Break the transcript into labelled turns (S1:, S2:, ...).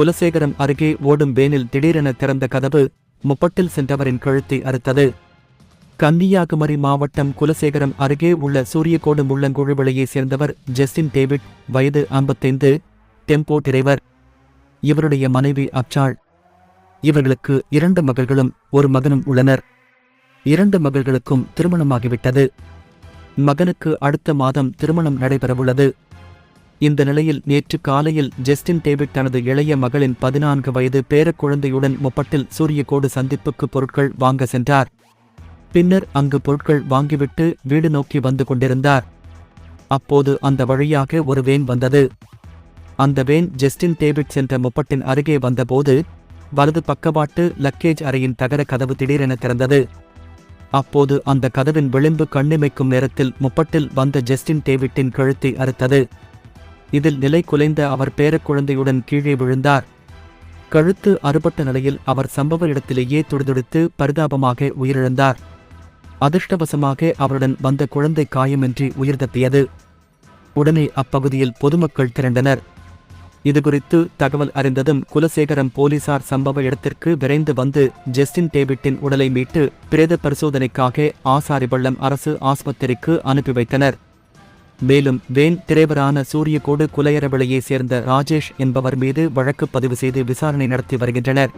S1: குலசேகரம் அருகே ஓடும் வேனில் திடீரென திறந்த கதவு முப்பட்டில் சென்றவரின் கழுத்தை அறுத்தது. கன்னியாகுமரி மாவட்டம் குலசேகரம் அருகே உள்ள சூரியகோடு முள்ளங்குழுவிலையைச் சேர்ந்தவர் ஜெஸ்டின் டேவிட் வயது ஐம்பத்தைந்து டெம்போ டிரைவர். இவருடைய மனைவி அப்சாள். இவர்களுக்கு இரண்டு மகள்களும் ஒரு மகனும் உள்ளனர். இரண்டு மகள்களுக்கும் திருமணமாகிவிட்டது. மகனுக்கு அடுத்த மாதம் திருமணம் நடைபெறவுள்ளது. இந்த நிலையில் நேற்று காலையில் ஜெஸ்டின் டேவிட் தனது இளைய மகளின் பதினான்கு வயது பேரக்குழந்தையுடன் முப்பட்டில் சூரியகோடு சந்திப்புக்கு பொருட்கள் வாங்க சென்றார். பின்னர் அங்கு பொருட்கள் வாங்கிவிட்டு வீடு நோக்கி வந்து கொண்டிருந்தார். அப்போது அந்த வழியாக ஒரு வேன் வந்தது. அந்த வேன் ஜஸ்டின் டேவிட் சென்ற முப்பட்டின் அருகே வந்தபோது வலது பக்கவாட்டு லக்கேஜ் அறையின் தகர கதவு திடீரென திறந்தது. அப்போது அந்த கதவின் விளிம்பு கண்ணிமைக்கும் நேரத்தில் முப்பட்டில் வந்த ஜஸ்டின் டேவிட்டின் கழுத்தை அறுத்தது. இதில் நிலை குலைந்த அவர் பேரக்குழந்தையுடன் கீழே விழுந்தார். கழுத்து அறுபட்ட நிலையில் அவர் சம்பவ இடத்திலேயே துடிதுடித்து பரிதாபமாக உயிரிழந்தார். அதிர்ஷ்டவசமாக அவருடன் வந்த குழந்தை காயமின்றி உயிர் தப்பியது. உடனே அப்பகுதியில் பொதுமக்கள் திரண்டனர். இதுகுறித்து தகவல் அறிந்ததும் குலசேகரம் போலீசார் சம்பவ இடத்திற்கு விரைந்து வந்து ஜஸ்டின் டேவிட்டின் உடலை மீட்டு பிரேத பரிசோதனைக்காக ஆசாரிபள்ளம் அரசு ஆஸ்பத்திரிக்கு அனுப்பி வைத்தனர். மேலும் வேன் திரைவரான சூரியகோடு குலையரவிளையைச் சேர்ந்த ராஜேஷ் என்பவர் மீது வழக்கு பதிவு செய்து விசாரணை நடத்தி வருகின்றனர்.